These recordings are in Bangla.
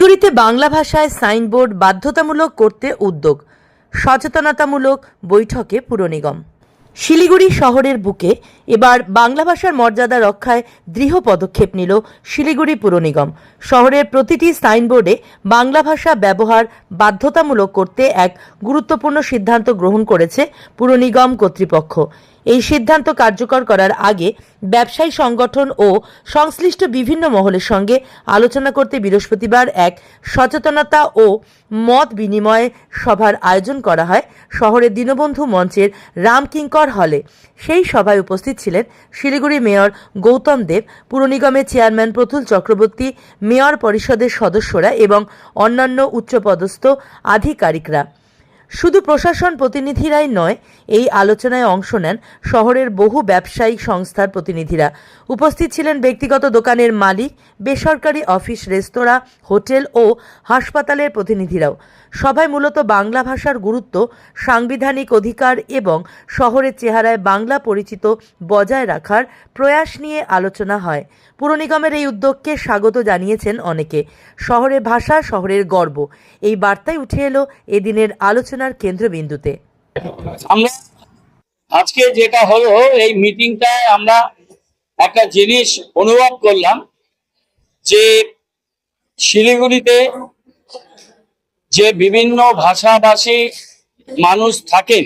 শিলিগুড়িতে বাংলা ভাষায় সাইনবোর্ড বাধ্যতামূলক করতে উদ্যোগ। সচেতনতামূলক বৈঠকে পুর নিগম শিলিগুড়ি শহরের বুকে এবার বাংলা ভাষার মর্যাদা রক্ষায় দৃঢ় পদক্ষেপ নিল শিলিগুড়ি পুর নিগম। শহরের প্রতিটি সাইনবোর্ডে বাংলা ভাষা ব্যবহার বাধ্যতামূলক করতে এক গুরুত্বপূর্ণ সিদ্ধান্ত গ্রহণ করেছে পুর নিগম কর্তৃপক্ষ। এই সিদ্ধান্ত কার্যকর করার আগে ব্যবসায়ী সংগঠন ও সংশ্লিষ্ট বিভিন্ন মহলের সঙ্গে আলোচনা করতে বৃহস্পতিবার এক সচেতনতা ও মত বিনিময় সভার আয়োজন করা হয় শহরের দীনবন্ধু মঞ্চের রামকিঙ্কর হলে। সেই সভায় উপস্থিত ছিলেন শিলিগুড়ি মেয়র গৌতম দেব, পুর নিগমের চেয়ারম্যান প্রতুল চক্রবর্তী, মেয়র পরিষদের সদস্যরা এবং অন্যান্য উচ্চপদস্থ আধিকারিকরা। শুধু প্রশাসন প্রতিনিধিরাই নয়, এই আলোচনায় অংশ নেন শহরের বহু ব্যবসায়িক সংস্থার প্রতিনিধিরা। উপস্থিত ছিলেন ব্যক্তিগত দোকানের মালিক, বেসরকারি অফিস, রেস্তোরাঁ, হোটেল ও হাসপাতালের প্রতিনিধিরাও। সভায় মূলত বাংলা ভাষার গুরুত্ব, সাংবিধানিক অধিকার এবং শহরের চেহারায় বাংলা পরিচিত বজায় রাখার প্রয়াস নিয়ে আলোচনা হয়। পুর নিগমের এই উদ্যোগকে স্বাগত জানিয়েছেন অনেকে। শহরের ভাষা, শহরের গর্ব। এই বার্তায় উঠে এলো এদিনের আলোচনার কেন্দ্রবিন্দুতে। আজকে যেটা হলো, এই মিটিংটায় আমরা একটা জিনিস অনুভব করলাম যে শিলিগুড়িতে যে বিভিন্ন ভাষাভাষী মানুষ থাকেন,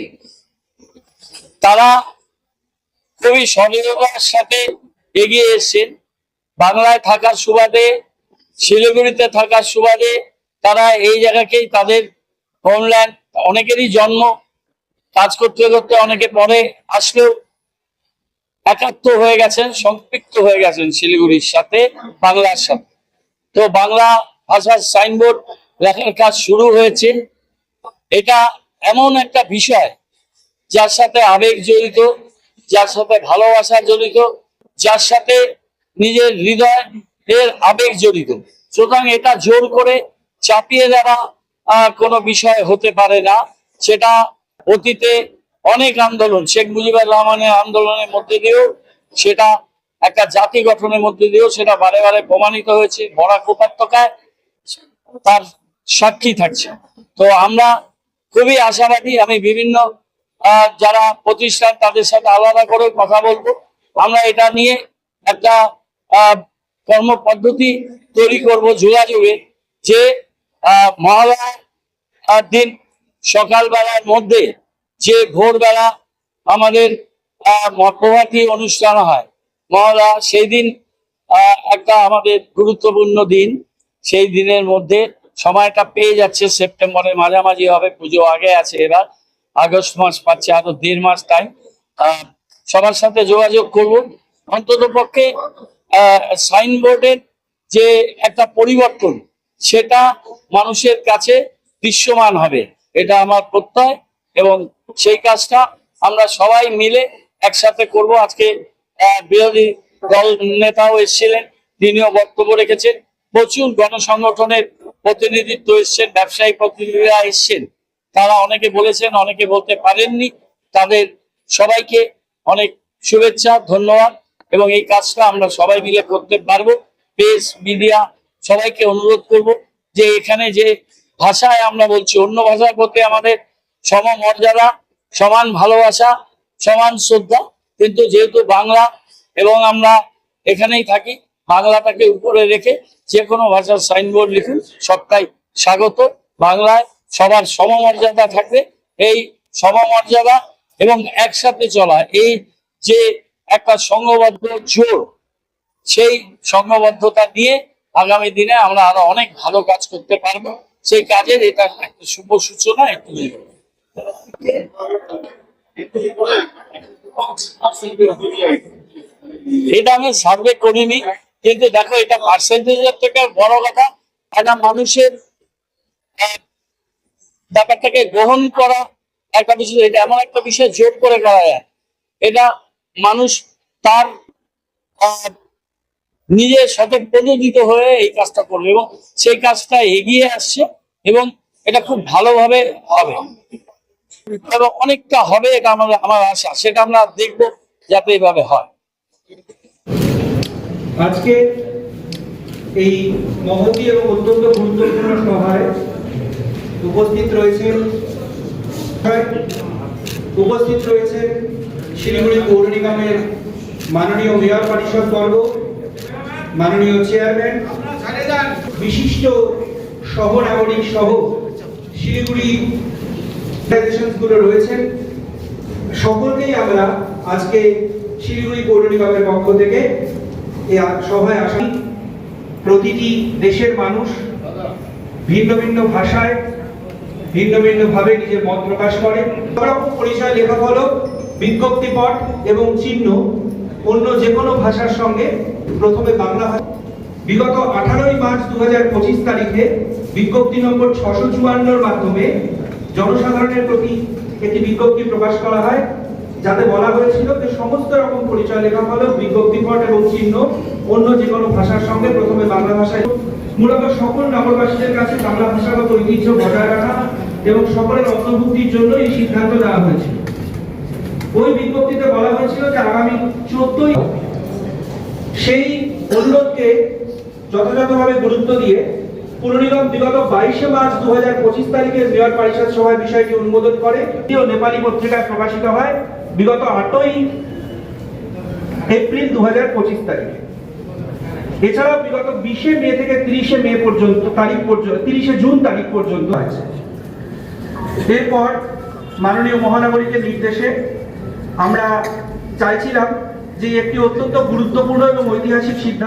তারা খুবই সচেতনতার সাথে এগিয়ে এসছেন। বাংলায় থাকার সুবাদে, শিলিগুড়িতে থাকার সুবাদে তারা এই জায়গাকেই তাদের হোমল্যান্ড অনেকেরই জন্ম, কাজ করতে করতে অনেকে পরে আসলেও একাত্ম হয়ে গেছেন, সম্পৃক্ত হয়ে গেছেন শিলিগুড়ির সাথে, বাংলার সাথে। তো বাংলা ভাষার সাইনবোর্ড লেখার কাজ শুরু হয়েছে। এটা এমন একটা বিষয় যার সাথে আবেগ জড়িত, যার সাথে ভালোবাসা জড়িত, যার সাথে নিজের হৃদয় এর আবেগ জড়িত। সুতরাং এটা জোর করে চাপিয়ে দেওয়া কোনো বিষয় হতে পারে না। সেটা অতীতে অনেক আন্দোলন, শেখ মুজিবুর রহমানের আন্দোলনের মধ্যে দিয়েও, সেটা একটা জাতি গঠনের মধ্যে দিয়েও, সেটা বারে বারে প্রমাণিত হয়েছে। বরাক উপত্যকায় তার সাক্ষী থাকছে। তো আমরা খুবই আশাবাদী আমি বিভিন্ন যারা প্রতিষ্ঠান তাদের সাথে আলাদা করে কথা বলব। আমরা এটা নিয়ে একটা আহ, কর্মপদ্ধতি তৈরি করব যোগাযোগে যে মহালয়ার দিন সকালবেলার মধ্যে যে ভোরবেলা আমাদের প্রভাতী অনুষ্ঠান হয় মহালয়া সেই দিন একটা আমাদের গুরুত্বপূর্ণ দিন সেই দিনের মধ্যে সময়টা পেয়ে যাচ্ছে, সেপ্টেম্বরের মাঝামাঝি হবে, পুজো আগে আছে এবার, আগস্ট মাস পাচ্ছে, আরও দেড় মাস টাইম সবার সাথে যোগাযোগ করব। অন্তত পক্ষে সাইনবোর্ডের যে একটা পরিবর্তন, সেটা মানুষের কাছে দৃশ্যমান হবে। এটা আমার প্রত্যয় এবং সেই কাজটা আমরা সবাই মিলে একসাথে করব। আজকে বিরোধী দল নেতাও এসেছিলেন, তিনিও বক্তব্য রেখেছেন। প্রচুর গণসংগঠনের প্রতিনিধিত্ব এসছেন, ব্যবসায়ী প্রতিনিধিরা এসছেন। তারা অনেকে বলেছেন, অনেকে বলতে পারেননি। তাদের সবাইকে অনেক শুভেচ্ছা, ধন্যবাদ এবং এই কাজটা আমরা সবাই মিলে করতে পারব। প্রেস, মিডিয়া সবাইকে অনুরোধ করব যে এখানে যে ভাষায় আমরা বলছি, অন্য ভাষার প্রতি আমাদের সম মর্যাদা সমান ভালোবাসা, সমান শ্রদ্ধা। কিন্তু যেহেতু বাংলা এবং আমরা এখানেই থাকি বাংলাটাকে উপরে রেখে যে কোনো ভাষার সাইনবোর্ড লিখুন, সবটাই স্বাগত। বাংলায় সবার সমমর্যাদা থাকবে। এই সমমর্যাদা এবং একসাথে চলা, এই যে একটা সংঘবদ্ধ জোর, সেই সংঘবদ্ধতা নিয়ে আগামী দিনে আমরা আরও অনেক ভালো কাজ করতে পারব। সেই কাজের এটা একটা শুভ সূচনা একটু এটা আমি সার্ভে করিনি। কিন্তু দেখো, এটা পার্সেন্টেজের থেকে বড় কথা একটা মানুষের ব্যাপারটাকে গ্রহণ করা, একটা বিষয়, এটা এমন একটা বিষয় জোর করে করা যায় এটা মানুষ তার নিজের সাথে প্রযোজিত হয়ে এই কাজটা করবে এবং সেই কাজটা এগিয়ে আসছে এবং এটা খুব ভালোভাবে হবে। এবং অনেকটা হবে এটা আমাদের আমার আশা, সেটা আমরা দেখব যাতে এইভাবে হয়। আজকে এই মহতি এবং অত্যন্ত গুরুত্বপূর্ণ সভায় উপস্থিত রয়েছেন উপস্থিত রয়েছেন শিলিগুড়ি পৌর নিগমের মাননীয় মেয়র পরিষদ বর্গ, মাননীয় চেয়ারম্যান, বিশিষ্ট সহ নাগরিক সহ শিলিগুড়ি গুলো রয়েছেন। সকলকেই আমরা আজকে শিলিগুড়ি পৌর নিগমের পক্ষ থেকে সভায় আসা প্রতিটি দেশের মানুষ ভিন্ন ভিন্ন ভাষায়, ভিন্ন ভিন্ন ভাবে নিজের মত প্রকাশ করে। পরিচয় লেখা ফলক বিজ্ঞপ্তি পট এবং চিহ্ন। অন্য যে কোনো ভাষার সঙ্গে প্রথমে বাংলা ভাষা বিগত আঠারোই মার্চ দু তারিখে বিজ্ঞপ্তি নম্বর ছশো চুয়ান্নর মাধ্যমে জনসাধারণের প্রতি একটি বিজ্ঞপ্তি প্রকাশ করা হয়। যাতে বলা হয়েছিল যে সমস্ত রকম পরিচয় লেখা ফলক বিজ্ঞপ্তি পট এবং চিহ্ন অন্য যে কোনো ভাষার সঙ্গে প্রথমে বাংলা ভাষায় মূলত সকল নগরবাসীদের কাছে বাংলা ভাষাগত ঐতিহ্য বজায় রাখা এবং সকলের অন্তর্ভুক্তির জন্য এই সিদ্ধান্ত নেওয়া হয়েছিল। ওই বিজ্ঞপ্তিতে বলা হয়েছিল যে আগামী চোদ্দই সেই অনুরোধকে যথাযথভাবে গুরুত্ব দিয়ে পুরনিগম বিগত বাইশে মার্চ দু হাজার পঁচিশ তারিখে মেয়র পরিষদ সভায় বিষয়টি অনুমোদন করে। নেপালি পত্রিকায় প্রকাশিত হয়। বিগত আটই এপ্রিল দু হাজার পঁচিশ তারিখে। এছাড়াও বিগত বিশে মে থেকে তিরিশে মে পর্যন্ত তারিখ পর্যন্ত, তিরিশে জুন তারিখ পর্যন্ত আছে। এরপর মাননীয় মহানগরীকে নির্দেশে আমরা চাইছিলাম যে একটি অত্যন্ত গুরুত্বপূর্ণ এবং ঐতিহাসিক সিদ্ধান্ত